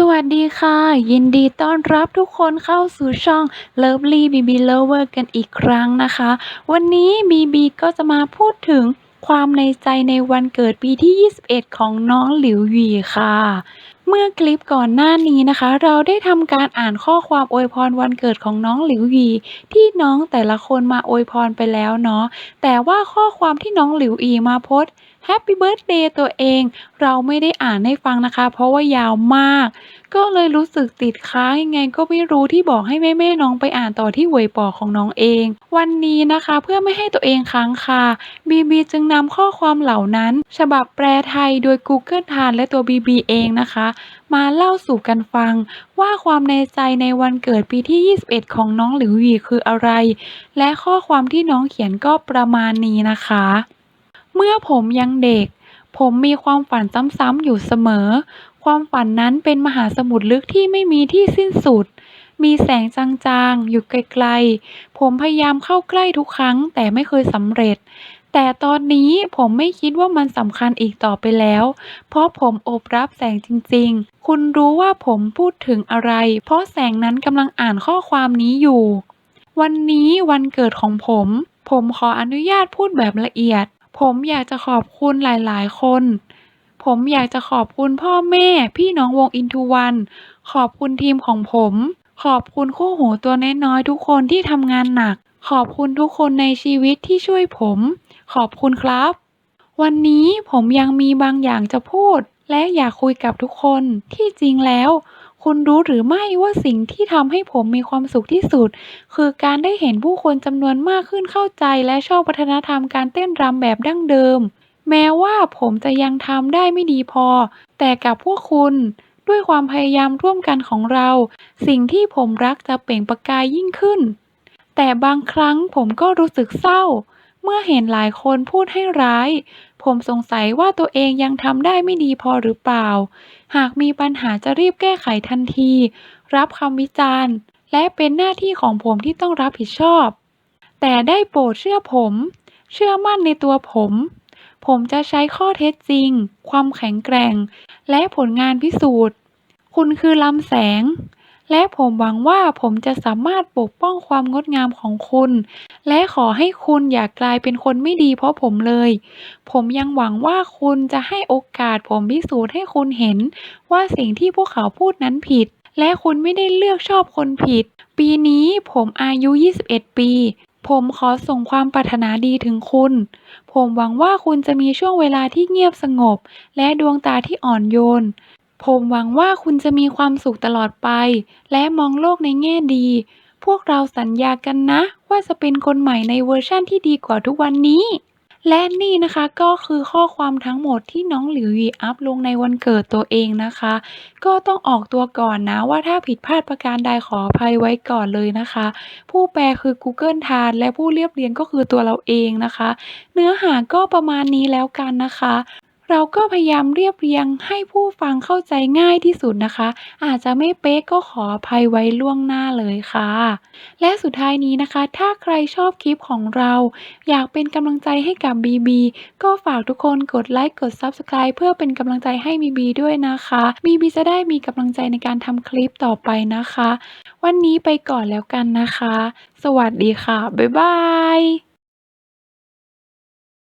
สวัสดีค่ะ ยินดีต้อนรับทุกคนเข้าสู่ช่อง Lovely BB Lover กันอีกครั้งนะคะ วันนี้ BB ก็จะมาพูดถึงความในใจในวันเกิดปีที่ 21 ของน้องหลิวหยีค่ะ เมื่อคลิปก่อนหน้านี้นะคะ เราได้ทำการอ่านข้อความอวยพรวันเกิดของน้องหลิวหยีที่น้องแต่ละคนมาอวยพรไปแล้วเนาะแต่ว่าข้อความที่น้องหลิวหยี่มาโพสต์ Happy Birthday ตัวเอง เราไม่ได้อ่านให้ฟังนะคะ เพราะว่ายาวมาก ก็เลยรู้สึกติดค้างยังไงก็ไม่รู้ที่บอกให้แม่ๆน้องไปอ่านต่อที่หวยปอของน้องเอง วันนี้นะคะเพื่อไม่ให้ตัวเองค้างคา BB จึงนำข้อความเหล่านั้น ฉบับแปลไทยโดย Google t r a n s และตัว BB เองนะคะมาเล่าสู่กันฟัง ว่าความในใจในวันเกิดปีที่ 21 ของน้องหลิวฮีคืออะไร และข้อความที่น้องเขียนก็ประมาณนี้นะคะ เมื่อผมยังเด็ก ผมมีความฝันซ้ำๆอยู่เสมอ ความฝันนั้นเป็นมหาสมุทรลึกที่ไม่มีที่สิ้นสุดมีแสงจางๆ อยู่ไกลๆ ผมพยายามเข้าใกล้ทุกครั้งแต่ไม่เคยสำเร็จ แต่ตอนนี้ผมไม่คิดว่ามันสำคัญอีกต่อไปแล้ว เพราะผมโอบรับแสงจริงๆ คุณรู้ว่าผมพูดถึงอะไร เพราะแสงนั้นกำลังอ่านข้อความนี้อยู่ วันนี้วันเกิดของผม ผมขออนุญาตพูดแบบละเอียด ผมอยากจะขอบคุณหลายๆ คน ผมอยากจะขอบคุณพ่อแม่ พี่น้องวงอินทูวัน ขอบคุณทีมของผม ขอบคุณคู่หูตัวน้อยๆทุกคนที่ทำงานหนัก ขอบคุณทุกคนในชีวิตที่ช่วยผม ขอบคุณครับ วันนี้ผมยังมีบางอย่างจะพูด และอยากคุยกับทุกคนที่จริงแล้ว คุณรู้หรือไม่ว่าสิ่งที่ทำให้ผมมีความสุขที่สุด คือการได้เห็นผู้คนจำนวนมากขึ้นเข้าใจและชอบวัฒนธรรมการเต้นรำแบบดั้งเดิม แม้ว่าผมจะยังทำได้ไม่ดีพอ แต่กับพวกคุณด้วยความพยายามร่วมกันของเรา สิ่งที่ผมรักจะเปล่งประกายยิ่งขึ้น แต่บางครั้งผมก็รู้สึกเศร้า เมื่อเห็นหลายคนพูดให้ร้าย ผมสงสัยว่าตัวเองยังทำได้ไม่ดีพอหรือเปล่า หากมีปัญหาจะรีบแก้ไขทันที รับคำวิจารณ์ และเป็นหน้าที่ของผมที่ต้องรับผิดชอบ แต่ได้โปรดเชื่อผม เชื่อมั่นในตัวผม ผมจะใช้ข้อเท็จจริง ความแข็งแกร่ง และผลงานพิสูจน์ คุณคือลำแสง และผมหวังว่าผมจะสามารถปกป้องความงดงามของคุณ และขอให้คุณอย่ากลายเป็นคนไม่ดีเพราะผมเลย ผมยังหวังว่าคุณจะให้โอกาสผมพิสูจน์ให้คุณเห็น ว่าสิ่งที่พวกเขาพูดนั้นผิด และคุณไม่ได้เลือกชอบคนผิด ปีนี้ผมอายุ 21 ปี ผมขอส่งความปรารถนาดีถึงคุณ ผมหวังว่าคุณจะมีช่วงเวลาที่เงียบสงบ และดวงตาที่อ่อนโยน ผมหวังว่าคุณจะมีความสุขตลอดไป และมองโลกในแง่ดี พวกเราสัญญากันนะ ว่าจะเป็นคนใหม่ในเวอร์ชั่นที่ดีกว่าทุกวันนี้ และนี่นะคะก็คือข้อความทั้งหมดที่น้องหลิวหยีอัพลงในวันเกิดตัวเองนะคะ ก็ต้องออกตัวก่อนนะว่าถ้าผิดพลาดประการใดขออภัยไว้ก่อนเลยนะคะ ผู้แปลคือ Google t r a n s และผู้เรียบเรียงก็คือตัวเราเองนะคะ เนื้อหาก็ประมาณนี้แล้วกันนะคะ เราก็พยายามเรียบเรียงให้ผู้ฟังเข้าใจง่ายที่สุดนะคะ อาจจะไม่เป๊ะก็ขออภัยไว้ล่วงหน้าเลยค่ะ และสุดท้ายนี้นะคะ ถ้าใครชอบคลิปของเรา อยากเป็นกำลังใจให้กับ BB ก็ฝากทุกคนกดไลค์กด Subscribe เพื่อเป็นกำลังใจให้ BB ด้วยนะคะ BB จะได้มีกำลังใจในการทำคลิปต่อไปนะคะ วันนี้ไปก่อนแล้วกันนะคะ สวัสดีค่ะ บ๊ายบาย